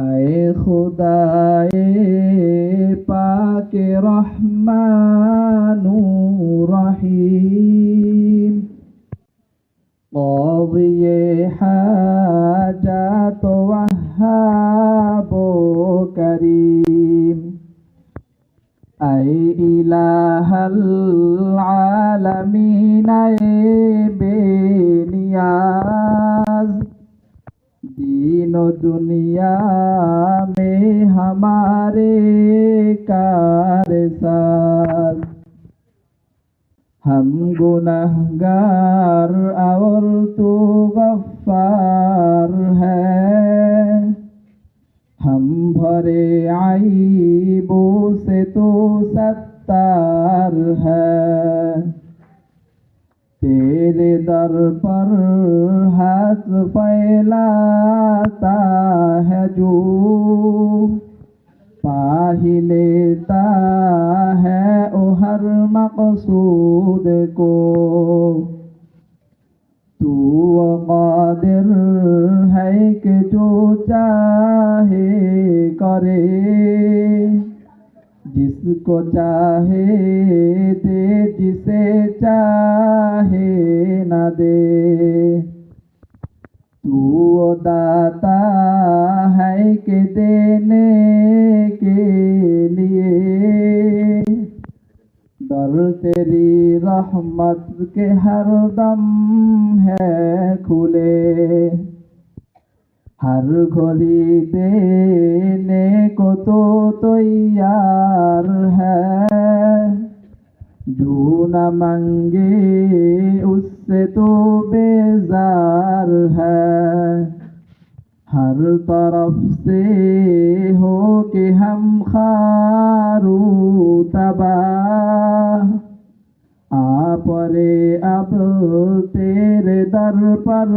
اے خدائے پاک رحمان رحیم قاضی حاجات وهاب کریم۔ اے الہ العالمین اے بے نیاز۔ دین و دنیا हम गुनहगार और तू गफ्फार है। हम भरे आईबों से तू सत्तार है। तेरे दर पर हाथ फैलाता है जो पाही लेता है। تو ہر مقصود کو تو قادر ہے کہ جو چاہے کرے جس کو چاہے دے جسے چاہے نہ دے تو داتا ہے کہ دینے کے तेरी रहमत के हर दम है खुले हर घड़ी देने को तो तैयार है जो न मांगे उससे तो बेजार है हर तरफ से हो के हम खारू तबाह পরে আব হ্যাঁ, হ্যাঁ, তেরে দর পর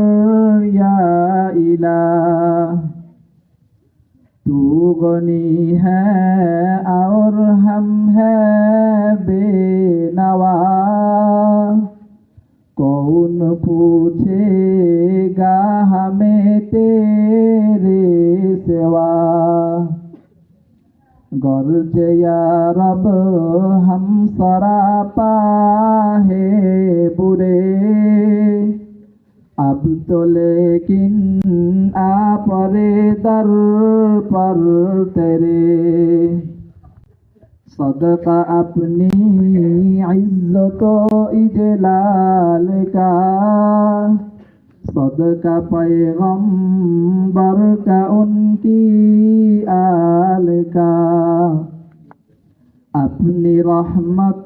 তু গনি হর হম হেনওয়া কৌন পুছে গা হমে তেরে সেবা গর্জয়া রব, হম সরাপা পুরে আবতলে কিন আপরে দর পর তেরে صدقہ اپنی عزت و اجلال کا صدقہ پیغمبر کا ان کی तेरी रहमत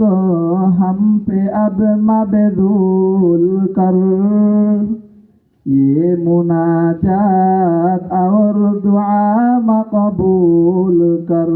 हम पे अब मबदूल कर ये मुनाजात और दुआ मकबूल कर